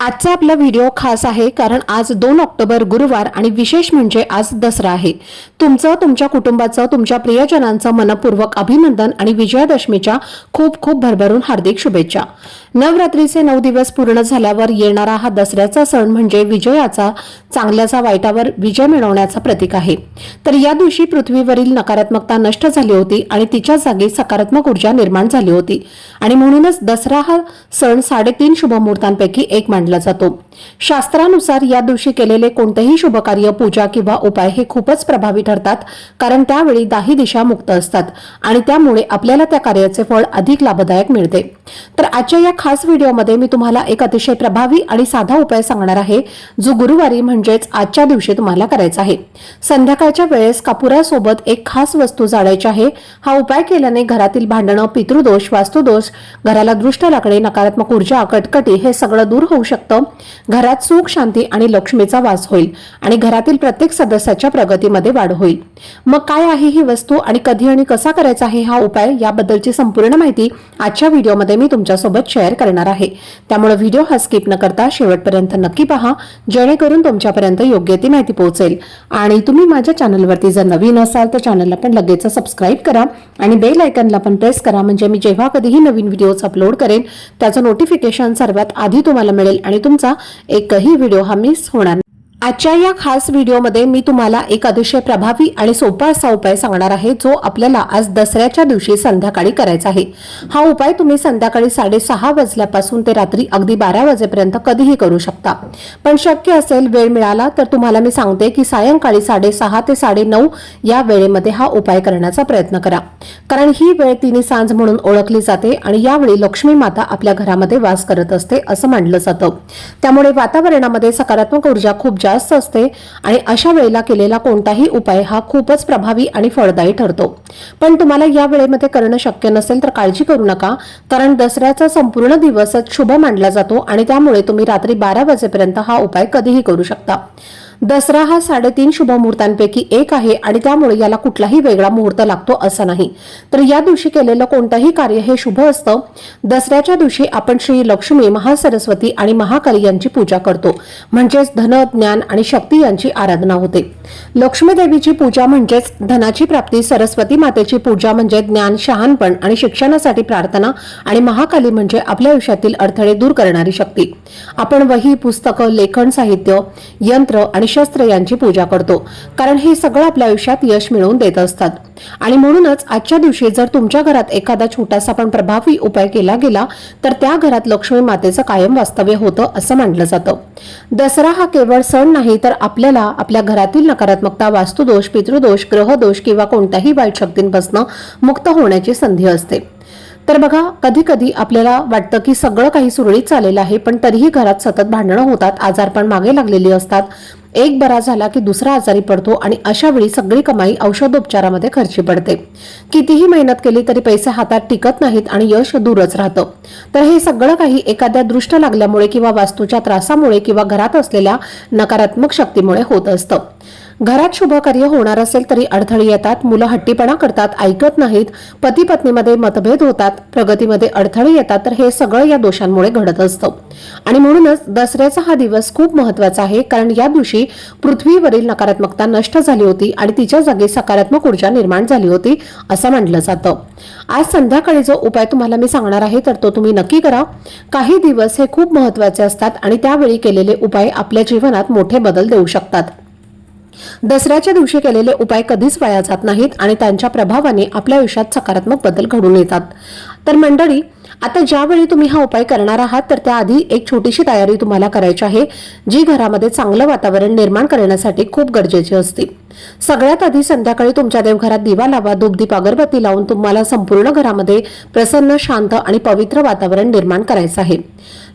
आजचा आपला व्हिडिओ खास आहे कारण आज दोन ऑक्टोबर गुरुवार आणि विशेष म्हणजे आज दसरा आहे. तुमचं तुमच्या कुटुंबाचं तुमच्या प्रियजनांचं मनपूर्वक अभिनंदन आणि विजयादशमीच्या खूप खूप भरभरून हार्दिक शुभेच्छा. नवरात्रीचे नऊ दिवस पूर्ण झाल्यावर येणारा हा दसऱ्याचा सण म्हणजे विजयाचा चांगल्याचा वाईटावर विजय मिळवण्याचा प्रतीक आहे. तर या दिवशी पृथ्वीवरील नकारात्मकता नष्ट झाली होती आणि तिच्या जागी सकारात्मक ऊर्जा निर्माण झाली होती. आणि म्हणूनच दसरा हा सण साडेतीन शुभमुहूर्तांपैकी एक मानला जातो. शास्त्रानुसार या दिवशी केलेले कोणतेही शुभकार्य पूजा किंवा उपाय हे खूपच प्रभावी ठरतात कारण त्यावेळी दाही दिशा मुक्त असतात आणि त्यामुळे आपल्याला त्या कार्याचे फळ अधिक लाभदायक मिळते. तर आजच्या या खास व्हिडिओमध्ये मी तुम्हाला एक अतिशय प्रभावी आणि साधा उपाय सांगणार आहे जो गुरुवारी म्हणजेच आजच्या दिवशी तुम्हाला करायचा आहे. संध्याकाळच्या वेळेस कापुरासोबत एक खास वस्तू जाळायची आहे. हा उपाय केल्याने घरातील भांडणं पितृदोष वास्तुदोष घराला दृष्ट लागणे नकारात्मक ऊर्जा कटकटी हे सगळं दूर होऊ शकतं. घरात सुख शांती आणि लक्ष्मीचा वास होईल आणि घरातील प्रत्येक सदस्याच्या प्रगतीमध्ये वाढ होईल. मग काय आहे ही वस्तू आणि कधी आणि कसा करायचा आहे हा उपाय याबद्दलची संपूर्ण माहिती आजच्या व्हिडिओमध्ये मी तुमच्यासोबत शेअर करणार आहे. त्यामुळे व्हिडिओ हा स्किप न करता शेवटपर्यंत नक्की पहा जेणेकरून तुमच्यापर्यंत योग्य ती माहिती पोहोचेल. आणि तुम्ही माझ्या चॅनलवरती जर नवीन असाल तर चॅनलला पण लगेच सबस्क्राईब करा आणि बेल आयकनला पण प्रेस करा म्हणजे मी जेव्हा कधीही नवीन व्हिडिओज अपलोड करेन त्याचं नोटिफिकेशन सर्वात आधी तुम्हाला मिळेल आणि तुमचा एकही व्हिडिओ हा मिस होणार आजच्या या खास व्हिडिओमध्ये मी तुम्हाला एक अतिशय प्रभावी आणि सोपा असा उपाय सांगणार आहे जो आपल्याला आज दसऱ्याच्या दिवशी संध्याकाळी करायचा आहे. हा उपाय तुम्ही संध्याकाळी साडेसहा वाजल्यापासून ते रात्री अगदी बारा वाजेपर्यंत कधीही करू शकता. पण शक्य असेल वेळ मिळाला तर तुम्हाला मी सांगते की सायंकाळी साडेसहा ते साडेनऊ या वेळेमध्ये हा उपाय करण्याचा प्रयत्न करा. कारण ही वेळ तिन्ही सांज म्हणून ओळखली जाते आणि यावेळी लक्ष्मी माता आपल्या घरामध्ये वास करत असते असं मानलं जातं. त्यामुळे वातावरणामध्ये सकारात्मक ऊर्जा खूप जास्त असते आणि अशा वेळेला केलेला कोणताही उपाय हा खूपच प्रभावी आणि फळदायी ठरतो. पण तुम्हाला या वेळेमध्ये करणं शक्य नसेल तर काळजी करू नका कारण दसऱ्याचा संपूर्ण दिवसच शुभ मानला जातो आणि त्यामुळे तुम्ही रात्री बारा वाजेपर्यंत हा उपाय कधीही करू शकता. दसरा हा साडेतीन शुभ मुहूर्तांपैकी एक आहे आणि त्यामुळे याला कुठलाही वेगळा मुहूर्त लागतो असं नाही. तर या दिवशी केलेलं कोणतंही कार्य हे शुभ असतं. दसऱ्याच्या दिवशी आपण श्री लक्ष्मी महासरस्वती आणि महाकाली यांची पूजा करतो. म्हणजेच धन ज्ञान आणि शक्ती यांची आराधना होते. लक्ष्मी देवीची पूजा म्हणजेच धनाची प्राप्ती सरस्वती मातेची पूजा म्हणजे ज्ञान शहाणपण आणि शिक्षणासाठी प्रार्थना आणि महाकाली म्हणजे आपल्या आयुष्यातील अडथळे दूर करणारी शक्ती. आपण वही पुस्तकं लेखन साहित्य यंत्र आणि शस्त्र यांची पूजा करतो. कारण हे सगळं आपल्या आयुष्यात यश मिळवून देत असतात. आणि म्हणूनच आजच्या दिवशी जर तुमच्या घरात एखादा छोटासा पण प्रभावी उपाय केला गेला तर त्या घरात लक्ष्मी मातेचं कायम वास्तव्य होतं असं मानलं जातं. दसरा हा केवळ सण नाही तर आपल्याला आपल्या घरातील नकारात्मकता वास्तुदोष पितृदोष ग्रहदोष किंवा कोणत्याही वाईट शक्तींपासून मुक्त होण्याची संधी असते. तर बघा कधी कधी आपल्याला वाटतं की सगळं काही सुरळीत चाललेलं आहे पण तरीही घरात सतत भांडणं होतात आजारपण मागे लागलेली असतात. एक बरा झाला की दुसरा आजारी पडतो आणि अशा वेळी सगळी कमाई औषधोपचारामध्ये खर्ची पडते. कितीही मेहनत केली तरी पैसे हातात टिकत नाहीत आणि यश दूरच राहतं. तर हे सगळं काही एखाद्या दृष्ट लागल्यामुळे किंवा वास्तूच्या त्रासामुळे किंवा घरात असलेल्या नकारात्मक शक्तीमुळे होत असतं. घरात शुभकार्य होणार असेल तरी अडथळे येतात मुलं हट्टीपणा करतात ऐकत नाहीत पती पत्नीमध्ये मतभेद होतात प्रगतीमध्ये अडथळे येतात तर हे सगळं या दोषांमुळे घडत असतं. आणि म्हणूनच दसऱ्याचा हा दिवस खूप महत्त्वाचा आहे कारण या दिवशी पृथ्वीवरील नकारात्मकता नष्ट झाली होती आणि तिच्या जागी सकारात्मक ऊर्जा निर्माण झाली होती असं मानलं जातं. आज संध्याकाळी जो उपाय तुम्हाला मी सांगणार आहे तर तो तुम्ही नक्की करा. काही दिवस हे खूप महत्त्वाचे असतात आणि त्यावेळी केलेले उपाय आपल्या जीवनात मोठे बदल देऊ शकतात. दसऱ्याच्या दिवशी केलेले उपाय कधीच वाया जात नाहीत आणि त्यांच्या प्रभावाने आपल्या आयुष्यात सकारात्मक बदल घडून येतात. तर मंडळी आता ज्यावेळी तुम्ही हा उपाय करणार आहात तर त्याआधी एक छोटीशी तयारी तुम्हाला करायची आहे जी घरामध्ये चांगलं वातावरण निर्माण करण्यासाठी खूप गरजेची असते. सगळ्यात आधी संध्याकाळी तुमच्या देवघरात दिवा लावा धूपदीप अगरबत्ती लावून तुम्हाला संपूर्ण घरामध्ये प्रसन्न शांत आणि पवित्र वातावरण निर्माण करायचं आहे.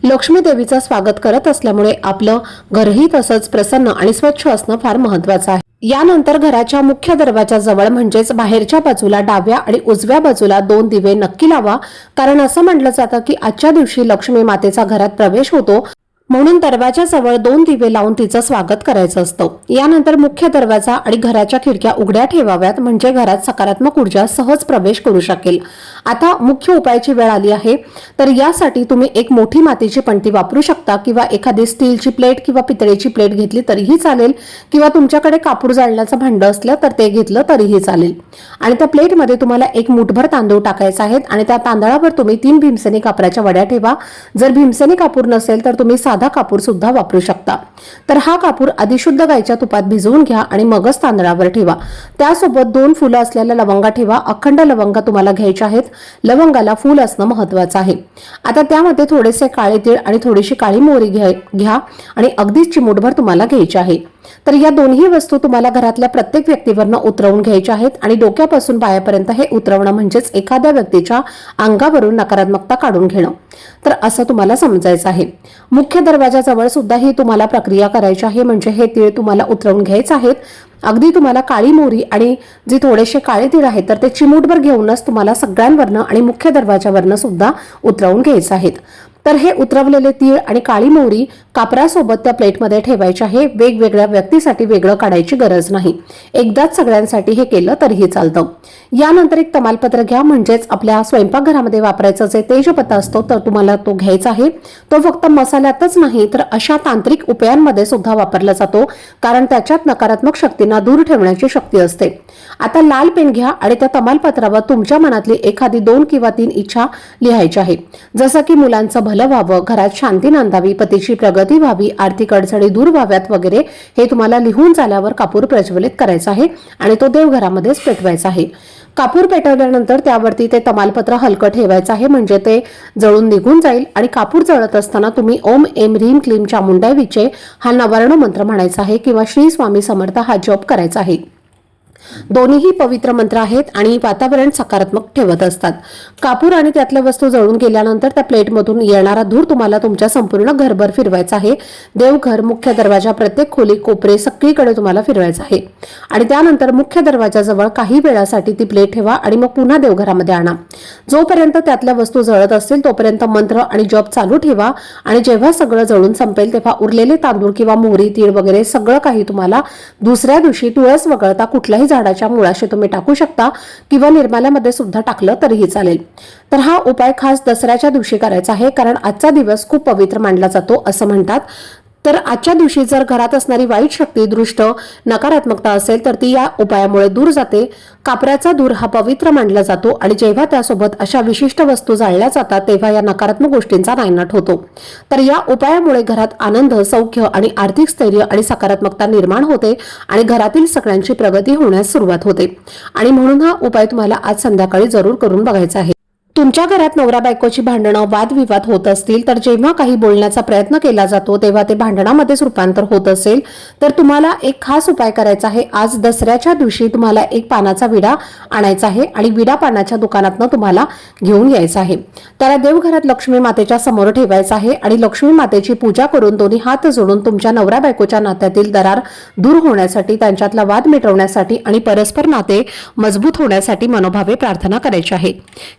लक्ष्मी देवीचं स्वागत करत असल्यामुळे आपलं घरही तसंच प्रसन्न आणि स्वच्छ असणं फार महत्वाचं आहे. यानंतर घराच्या मुख्य दरवाजाजवळ म्हणजेच बाहेरच्या बाजूला डाव्या आणि उजव्या बाजूला दोन दिवे नक्की लावा. कारण असं म्हटलं जातं की आजच्या दिवशी लक्ष्मी मातेचा घरात प्रवेश होतो. म्हणून दरवाजा जवळ दोन दिवे लावून तिचं स्वागत करायचं असतं. यानंतर मुख्य दरवाजा आणि घराच्या खिडक्या उघड्या ठेवाव्यात म्हणजे घरात सकारात्मक ऊर्जा सहज प्रवेश करू शकेल. आता मुख्य उपायाची वेळ आली आहे. तर यासाठी तुम्ही एक मोठी मातीची पणती वापरू शकता किंवा एखादी स्टीलची प्लेट किंवा पितळेची प्लेट घेतली तरीही चालेल किंवा तुमच्याकडे कापूर जाळण्याचं भांडं असलं तर ते घेतलं तरीही चालेल. आणि त्या प्लेटमध्ये तुम्हाला एक मुठभर तांदूळ टाकायचा आहेत आणि त्या तांदळावर तुम्ही तीन भीमसेनी कापराच्या वड्या ठेवा. जर भीमसेनी कापूर नसेल तर तुम्ही साधा कापूर सुद्धा वापरू शकता. तर हा कापूर आधी शुद्ध गायच्या तुपात भिजवून घ्या आणि मगच तांदळावर ठेवा. त्यासोबत दोन फुलं असलेल्या लवंगा ठेवा. अखंड लवंगा तुम्हाला घ्यायच्या आहेत. लवंगाला फूल असणं महत्वाचं आहे. आता त्यामध्ये थोडेसे काळे तीळ आणि थोडीशी काळी मोहरी घ्या घ्या आणि अगदीच चिमूटभर तुम्हाला घ्यायची आहे. तर या दोन्ही वस्तू तुम्हाला घरातल्या प्रत्येक व्यक्तीवरनं उतरवून घ्यायच्या आहेत आणि डोक्यापासून पायापर्यंत हे उतरवणं म्हणजेच एखाद्या व्यक्तीच्या अंगावरून नकारात्मकता काढून घेणं. तर असं तुम्हाला समजायचं आहे. मुख्य दरवाजाजवळ सुद्धा ही तुम्हाला प्रक्रिया करायची आहे. म्हणजे हे तीळ तुम्हाला उतरवून घ्यायचं आहेत. अगदी तुम्हाला काळी मोहरी आणि जे थोडेसे काळे तीळ आहेत तर ते चिमूटभर घेऊनच तुम्हाला सगळ्यांवरनं आणि मुख्य दरवाजावरनं सुद्धा उतरवून घ्यायचं आहेत. तर हे उतरवलेले तीळ आणि काळी मोहरी कापरासोबत त्या प्लेटमध्ये ठेवायचे आहे वेगवेगळ्या व्यक्तीसाठी वेगळं काढायची गरज नाही. एकदाच सगळ्यांसाठी हे केलं तरीही चालतं. यानंतर एक तमालपत्र घ्या म्हणजेच आपल्या स्वयंपाकघरामध्ये वापरायचा जे तेजपत्ता असतो तर तुम्हाला तो घ्यायचा आहे. तो फक्त मसाल्यातच नाही तर अशा तांत्रिक उपायांमध्ये सुद्धा वापरला जातो कारण त्याच्यात नकारात्मक शक्तींना दूर ठेवण्याची शक्ती असते. आता लाल पेन घ्या आणि त्या तमालपत्रावर तुमच्या मनातली एखादी दोन किंवा तीन इच्छा लिहायची आहे. जसं की मुलांचं भलं व्हावं. घरात शांती नांदावी पतीची प्रगती व्हावी आर्थिक अडचणी दूर व्हाव्यात वगैरे हे तुम्हाला लिहून झाल्यावर कापूर प्रज्वलित करायचा आहे आणि तो देवघरामध्येच पेटवायचा आहे. कापूर पेटवल्यानंतर त्यावरती ते तमालपत्र हलकं ठेवायचं आहे. म्हणजे ते जळून निघून जाईल आणि कापूर जळत असताना तुम्ही ओम एम ह्रीम क्लीम चामुंडाय विचे हा नवर्ण मंत्र म्हणायचा आहे किंवा श्री स्वामी समर्थ हा जप करायचा आहे. दोन्हीही पवित्र मंत्र आहेत आणि वातावरण सकारात्मक ठेवत असतात. कापूर आणि त्यातल्या वस्तू जळून गेल्यानंतर त्या प्लेटमधून येणारा धूर तुम्हाला तुमच्या संपूर्ण घरभर फिरवायचा आहे. देवघर मुख्य दरवाजा प्रत्येक खोली कोपरे सगळीकडे तुम्हाला फिरवायचा आहे. आणि त्यानंतर मुख्य दरवाजाजवळ काही वेळासाठी ती प्लेट ठेवा आणि मग पुन्हा देवघरामध्ये आणा. जोपर्यंत त्यातल्या वस्तू जळत असतील तोपर्यंत मंत्र आणि जप चालू ठेवा आणि जेव्हा सगळं जळून संपेल तेव्हा उरलेले तांदूळ किंवा मोहरी तीळ वगैरे सगळं काही तुम्हाला दुसऱ्या दिवशी तुळस वगळता कुठल्याही झाडाच्या मुळाशी तुम्ही टाकू शकता किंवा निर्माल्यामध्ये सुद्धा टाकलं तरीही चालेल. तर हा उपाय खास दसऱ्याच्या दिवशी करायचा आहे कारण आजचा दिवस खूप पवित्र मानला जातो असं म्हणतात. तर आजच्या दिवशी जर घरात असणारी वाईट शक्ती दृष्ट नकारात्मकता असेल तर ती या उपायामुळे दूर जाते. कापऱ्याचा दूर हा पवित्र मानला जातो आणि जेव्हा त्यासोबत अशा विशिष्ट वस्तू जाळल्या जातात तेव्हा या नकारात्मक गोष्टींचा नायनाट होतो. तर या उपायामुळे घरात आनंद सौख्य आणि आर्थिक स्थैर्य आणि सकारात्मकता निर्माण होते आणि घरातील सगळ्यांची प्रगती होण्यास सुरुवात होते. आणि म्हणून हा उपाय तुम्हाला आज संध्याकाळी जरूर करून बघायचा आहे. तुमच्या घरात नवरा बायकोची भांडणं वादविवाद होत असतील तर जेव्हा काही बोलण्याचा प्रयत्न केला जातो तेव्हा ते भांडणामध्येच रूपांतर होत असेल. तर तुम्हाला एक खास उपाय करायचा आहे. आज दसऱ्याच्या दिवशी तुम्हाला एक पानाचा विडा आणायचा आहे आणि विडा पानाच्या दुकानातनं तुम्हाला घेऊन यायचा आहे. त्याला देवघरात लक्ष्मी मातेच्या समोर ठेवायचा आहे आणि लक्ष्मी मातेची पूजा करून दोन्ही हात जोडून तुमच्या नवरा बायकोच्या नात्यातील दरार दूर होण्यासाठी त्यांच्यातला वाद मिटवण्यासाठी आणि परस्पर नाते मजबूत होण्यासाठी मनोभावे प्रार्थना करायची आहे.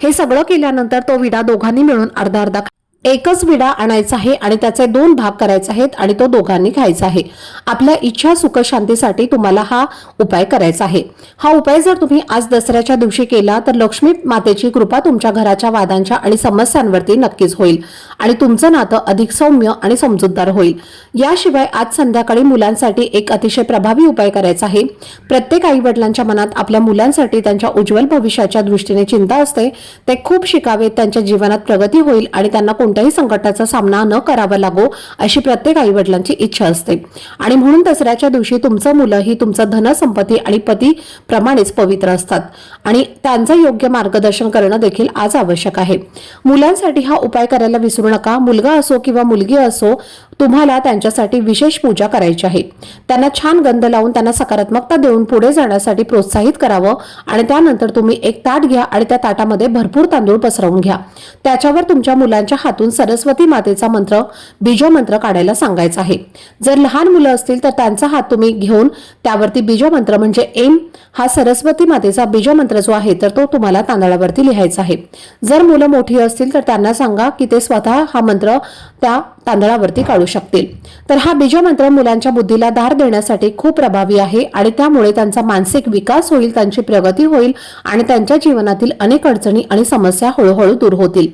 हे सगळं केल्यानंतर तो विडा दोघांनी मिळून अर्धा अर्धा एकच विडा आणायचा आहे आणि त्याचे दोन भाग करायचे आहेत आणि तो दोघांनी खायचा आहे. आपल्या इच्छा सुख शांतीसाठी तुम्हाला हा उपाय करायचा आहे. हा उपाय जर तुम्ही आज दसऱ्याच्या दिवशी केला तर लक्ष्मी मातेची कृपा तुमच्या घराच्या वादांच्या आणि समस्यांवरती नक्कीच होईल आणि तुमचं नातं अधिक सौम्य आणि समजूतदार होईल. याशिवाय आज संध्याकाळी मुलांसाठी एक अतिशय प्रभावी उपाय करायचा आहे. प्रत्येक आई वडिलांच्या मनात आपल्या मुलांसाठी त्यांच्या उज्ज्वल भविष्याच्या दृष्टीने चिंता असते. ते खूप शिकावेत त्यांच्या जीवनात प्रगती होईल आणि त्यांना कोणत्याही संकटाचा सामना न करावा लागो अशी प्रत्येक आई वडिलांची इच्छा असते. आणि म्हणून दसऱ्याच्या दिवशी तुमचं मुलं ही तुमचं धनसंपत्ती आणि पती प्रमाणेच पवित्र असतात. आणि त्यांचं योग्य मार्गदर्शन करणं देखील आज आवश्यक आहे. मुलांसाठी हा उपाय करायला विसरू नका. मुलगा असो किंवा मुलगी असो तुम्हाला त्यांच्यासाठी विशेष पूजा करायची आहे. त्यांना छान गंध लावून त्यांना सकारात्मकता देऊन पुढे जाण्यासाठी प्रोत्साहित करावं आणि त्यानंतर तुम्ही एक ताट घ्या आणि त्या ताटामध्ये भरपूर तांदूळ पसरवून घ्या. त्याच्यावर तुमच्या मुलांच्या हातून त्यातून सरस्वती मातेचा मंत्र बीजोमंत्र काढायला सांगायचा आहे. जर लहान मुलं असतील तर त्यांचा हात तुम्ही घेऊन त्यावरती बीजोमंत्र म्हणजे एम हा सरस्वती मातेचा बीजोमंत्र जो आहे तर तो तुम्हाला तांदळावरती लिहायचा आहे. जर मुलं मोठी असतील तर त्यांना सांगा की ते स्वतः हा मंत्र त्या तांदळावरती काढू शकतील. तर हा बीजमंत्र मुलांच्या बुद्धीला धार देण्यासाठी खूप प्रभावी आहे आणि त्यामुळे त्यांचा मानसिक विकास होईल त्यांची प्रगती होईल आणि त्यांच्या जीवनातील अनेक अडचणी आणि समस्या हळूहळू दूर होतील.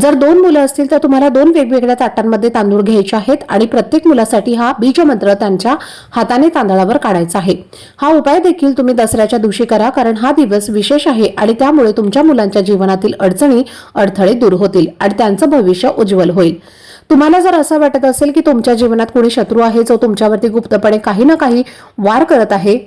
जर दोन मुलं असतील तर तुम्हाला दोन वेगवेगळ्या ताटांमध्ये तांदूळ घ्यायचे आहेत आणि प्रत्येक मुलासाठी हा बीजमंत्र त्यांच्या हाताने तांदळावर काढायचा आहे. हा उपाय देखील तुम्ही दसऱ्याच्या दिवशी करा कारण हा दिवस विशेष आहे आणि त्यामुळे तुमच्या मुलांच्या जीवनातील अडचणी अडथळे दूर होतील आणि त्यांचं भविष्य उज्ज्वल होईल. तुम्हाला जर असं वाटत असेल की तुमच्या जीवनात कोणी शत्रू आहे जो तुमच्यावरती गुप्तपणे काही ना काही वार करत आहे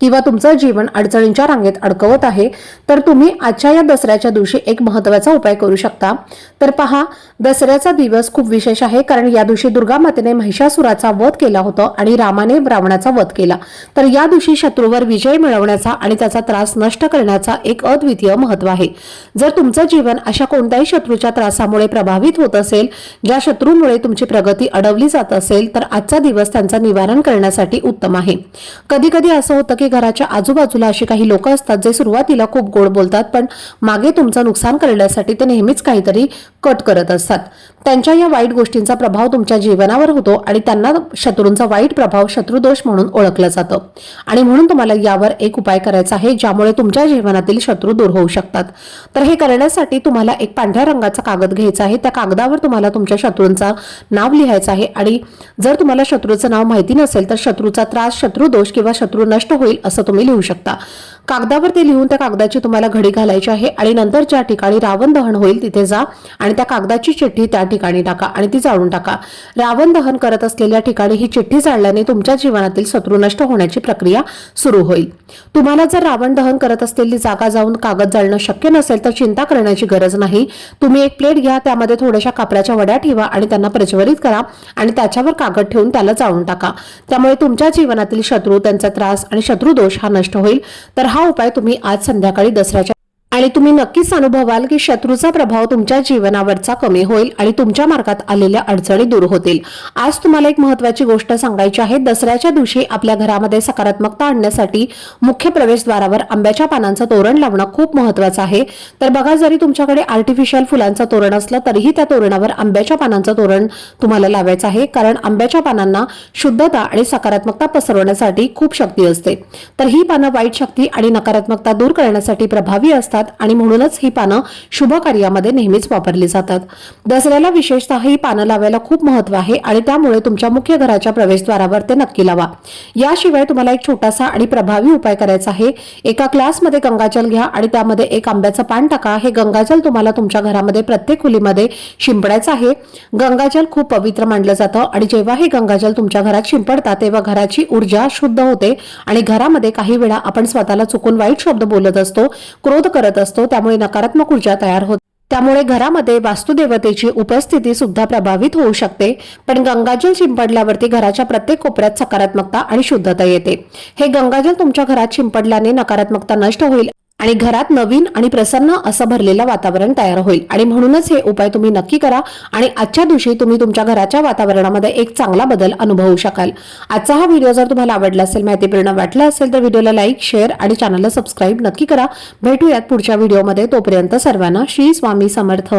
किंवा तुमचं जीवन अडचणींच्या रांगेत अडकवत आहे तर तुम्ही आजच्या या दसऱ्याच्या दिवशी एक महत्त्वाचा उपाय करू शकता. तर पहा दसऱ्याचा दिवस खूप विशेष आहे कारण या दिवशी दुर्गा मातेने महिषासुराचा वध केला होता आणि रामाने रावणाचा वध केला. तर या दिवशी शत्रूवर विजय मिळवण्याचा आणि त्याचा त्रास नष्ट करण्याचा एक अद्वितीय महत्त्व आहे. जर तुमचं जीवन अशा कोणत्याही शत्रूच्या त्रासामुळे प्रभावित होत असेल ज्या शत्रूमुळे तुमची प्रगती अडवली जात असेल तर आजचा दिवस त्यांचं निवारण करण्यासाठी उत्तम आहे. कधी कधी असं होतं की घराच्या आजूबाजूला अशी काही लोक असतात जे सुरुवातीला खूप गोड बोलतात पण मागे तुमचं नुकसान करण्यासाठी ते नेहमीच काहीतरी कट करत असतात. त्यांच्या या वाईट गोष्टींचा प्रभाव तुमच्या जीवनावर होतो आणि त्यांना शत्रूंचा वाईट प्रभाव शत्रुदोष म्हणून ओळखलं जातं. आणि म्हणून तुम्हाला यावर एक उपाय करायचा आहे ज्यामुळे तुमच्या जीवनातील शत्रू दूर होऊ शकतात. तर हे करण्यासाठी तुम्हाला एक पांढऱ्या रंगाचा कागद घ्यायचा आहे. त्या कागदावर तुम्हाला तुमच्या शत्रूंचा नाव लिहायचं आहे आणि जर तुम्हाला शत्रूचं नाव माहिती नसेल तर शत्रूचा त्रास शत्रुदोष किंवा शत्रू नष्ट होईल असं तुम्ही लिहू शकता. कागदावर ते लिहून त्या कागदाची तुम्हाला घडी घालायची आहे आणि नंतर ज्या ठिकाणी रावण दहन होईल तिथे जा आणि त्या कागदाची चिठ्ठी त्या ठिकाणी टाका आणि ती जाळून टाका. रावण दहन करत असलेल्या ठिकाणी ही चिठ्ठी जाळल्याने तुमच्या जीवनातील शत्रू नष्ट होण्याची प्रक्रिया सुरू होईल. तुम्हाला जर रावण दहन करत असलेली जागा जाऊन कागद जाळणं शक्य नसेल तर चिंता करण्याची गरज नाही. तुम्ही एक प्लेट घ्या त्यामध्ये थोड्याशा कापडाच्या वड्या ठेवा आणि त्यांना प्रज्वलित करा आणि त्याच्यावर कागद ठेवून त्याला जाळून टाका. त्यामुळे तुमच्या जीवनातील शत्रू त्यांचा त्रास आणि शत्रुदोष हा नष्ट होईल. तर हा उपाय तुम्ही आज संध्याकाळी दसऱ्याच्या आणि तुम्ही नक्कीच अनुभवाल की शत्रूचा प्रभाव तुमच्या जीवनावरचा कमी होईल आणि तुमच्या मार्गात आलेल्या अडचणी दूर होतील. आज तुम्हाला एक महत्वाची गोष्ट सांगायची आहे. दसऱ्याच्या दिवशी आपल्या घरामध्ये सकारात्मकता आणण्यासाठी मुख्य प्रवेशद्वारावर आंब्याच्या पानांचं तोरण लावणं खूप महत्वाचं आहे. तर बघा जरी तुमच्याकडे आर्टिफिशियल फुलांचं तोरण असलं तरीही त्या तोरणावर आंब्याच्या पानांचं तोरण तुम्हाला लावायचं आहे. कारण आंब्याच्या पानांना शुद्धता आणि सकारात्मकता पसरवण्यासाठी खूप शक्ती असते. तर ही पानं वाईट शक्ती आणि नकारात्मकता दूर करण्यासाठी प्रभावी असतात. आणि म्हणूनच ही पानं शुभ कार्यामध्ये नेहमीच वापरली जातात. दसऱ्याला विशेषतः ही पानं लावायला खूप महत्त्व आहे आणि त्यामुळे तुमच्या मुख्य घराच्या प्रवेशद्वारावर ते नक्की लावा. याशिवाय तुम्हाला एक छोटासा आणि प्रभावी उपाय करायचा आहे. एका ग्लासमध्ये गंगाजल घ्या आणि त्यामध्ये एक आंब्याचं पान टाका. हे गंगाजल तुम्हाला तुमच्या घरामध्ये प्रत्येक खोलीमध्ये शिंपडायचं आहे. गंगाजल खूप पवित्र मानलं जातं आणि जेव्हा हे गंगाजल तुमच्या घरात शिंपडतात तेव्हा घराची ऊर्जा शुद्ध होते आणि घरामध्ये काही वेळा आपण स्वतःला चुकून वाईट शब्द बोलत असतो. क्रोध करत करत असतो त्यामुळे नकारात्मक ऊर्जा तयार होते. त्यामुळे घरामध्ये वास्तुदेवतेची उपस्थिती सुद्धा प्रभावित होऊ शकते पण गंगाजल शिंपडल्यावरती घराच्या प्रत्येक कोपऱ्यात सकारात्मकता आणि शुद्धता येते. हे गंगाजल तुमच्या घरात शिंपडल्याने नकारात्मकता नष्ट होईल. आणि घरात नवीन आणि प्रसन्न असं भरलेलं वातावरण तयार होईल. आणि म्हणूनच हे उपाय तुम्ही नक्की करा आणि आजच्या दिवशी तुम्ही तुमच्या घराच्या वातावरणामध्ये एक चांगला बदल अनुभवू शकाल. आजचा हा व्हिडिओ जर तुम्हाला आवडला असेल माहितीपूर्ण वाटला असेल तर व्हिडिओला लाईक शेअर आणि चॅनलला सबस्क्राईब नक्की करा. भेटूयात पुढच्या व्हिडिओमध्ये. तोपर्यंत सर्वांना श्री स्वामी समर्थ.